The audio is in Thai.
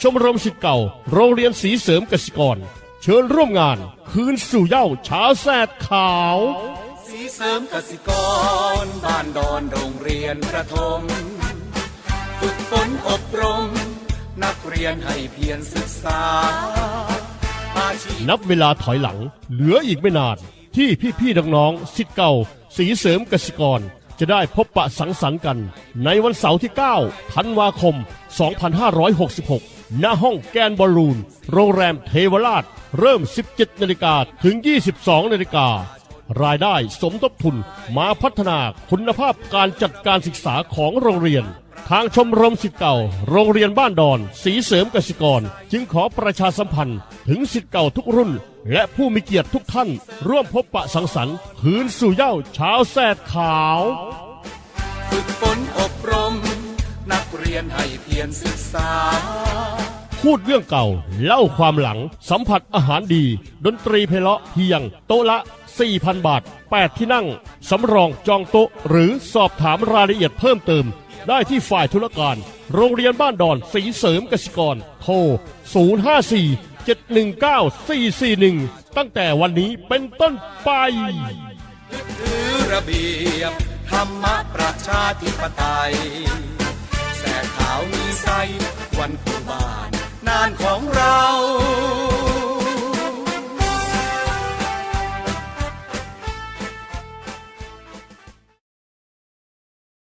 ชมรมสิทธิ์เก่า โรงเรียนสีเสริมกสิกร เชิญร่วมงาน คืนสู่เหย้าเช้าแสดขาว สีเสริมกสิกร บ้านดอนโรงเรียนประถมฝึกฝนอบรม นักเรียนให้เพียรศึกษาอาชีพนับเวลาถอยหลัง เหลืออีกไม่นาน ที่พี่ๆน้องๆสิทธิ์เก่า สีเสริมกสิกรจะได้พบปะสังสรรค์กัน ในวันเสาร์ที่ 9 ธันวาคม 2566 ณห้องแกนบอลลูน โรงแรมเทวราช เริ่ม 17 นาฬิกาถึง 22 นาฬิการายได้สมทบทุนมาพัฒนาคุณภาพการจัดการศึกษาของโรงเรียน ทางชมรมสิทธิ์เก่า โรงเรียนบ้านดอนสีเสริมกสิกร จึงขอประชาสัมพันธ์ถึงสิทธิ์เก่าทุกรุ่น และผู้มีเกียรติทุกท่าน ร่วมพบปะสังสรรค์คืนสู่เย้าเช้าแสดขาว ฝึกฝนอบรม ยนให้เพียรศึกษา พูดเรื่องเก่า เล่าความหลัง สัมผัสอาหารดี ดนตรีเพลาะเพียง โต๊ะละ 4,000 บาท 8 ที่นั่ง สำรองจองโต๊ะ หรือสอบถามรายละเอียดเพิ่มเติม ได้ที่ฝ่ายธุรการ โรงเรียนบ้านดอนสีเสริมกสิกร โทร 054 719 441 ตั้งแต่วันนี้เป็นต้นไปถือระเบียบ ธรรมะประชาธิปไตย